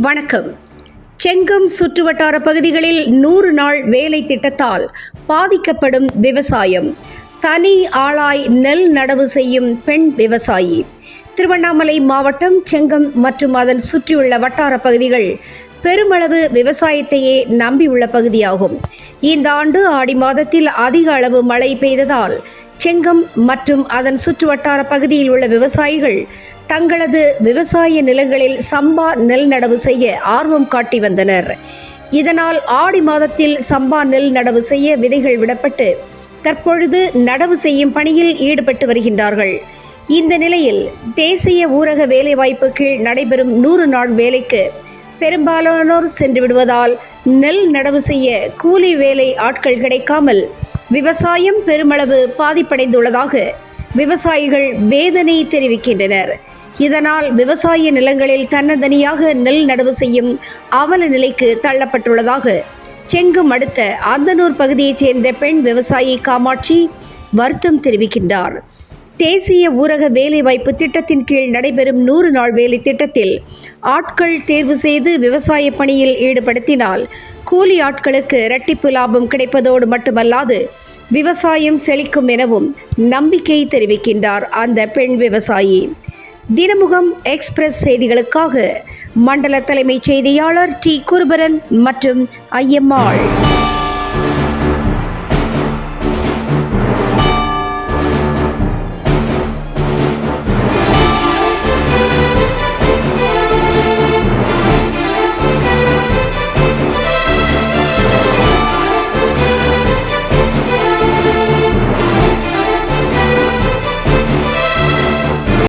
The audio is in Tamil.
வணக்கம். செங்கம் சுற்றுவட்டார பகுதிகளில் நூறு நாள் வேலை திட்டத்தால் பாதிக்கப்படும் விவசாயம். தனி ஆளாய் நெல் நடவு செய்யும் பெண் விவசாயி. திருவண்ணாமலை மாவட்டம் செங்கம் மற்றும் அதன் சுற்றியுள்ள வட்டார பகுதிகள் பெருமளவு விவசாயத்தையே நம்பியுள்ள பகுதியாகும். இந்த ஆண்டு ஆடி மாதத்தில் அதிக அளவு மழை பெய்ததால் செங்கம் மற்றும் அதன் சுற்றுவட்டார பகுதியில் உள்ள விவசாயிகள் தங்களது விவசாய நிலங்களில் சம்பா நெல் நடவு செய்ய ஆர்வம் காட்டி வந்தனர். இதனால் ஆடி மாதத்தில் சம்பா நெல் நடவு செய்ய விதைகள் விடப்பட்டு தற்பொழுது நடவு செய்யும் பணியில் ஈடுபட்டு வருகின்றார்கள். இந்த நிலையில் தேசிய ஊரக வேலைவாய்ப்பு கீழ் நடைபெறும் நூறு நாள் வேலைக்கு பெரும்பாலானோர் சென்று விடுவதால் நெல் நடவு செய்ய கூலி வேலை ஆட்கள் கிடைக்காமல் விவசாயம் பெருமளவு பாதிப்படைந்துள்ளதாக விவசாயிகள் வேதனை தெரிவிக்கின்றனர். இதனால் விவசாய நிலங்களில் தன்னந்தனியாக நெல் நடவு செய்யும் அவல நிலைக்கு தள்ளப்பட்டுள்ளதாக செங்கம் அடுத்த அந்தனூர் பகுதியைச் சேர்ந்த பெண் விவசாயி காமாட்சி வருத்தம் தெரிவிக்கின்றார். தேசிய ஊரக வேலைவாய்ப்பு திட்டத்தின் கீழ் நடைபெறும் நூறு நாள் வேலை திட்டத்தில் ஆட்கள் தேர்வு செய்து விவசாய பணியில் ஈடுபடுத்தினால் கூலி ஆட்களுக்கு இரட்டிப்பு லாபம் கிடைப்பதோடு மட்டுமல்லாது விவசாயம் செழிக்கும் எனவும் நம்பிக்கை தெரிவிக்கின்றார் அந்த பெண் விவசாயி. தினமுகம் எக்ஸ்பிரஸ் செய்திகளுக்காக மண்டல தலைமைச் செய்தியாளர் டி குருபரன் மற்றும் ஐயம்மாள்.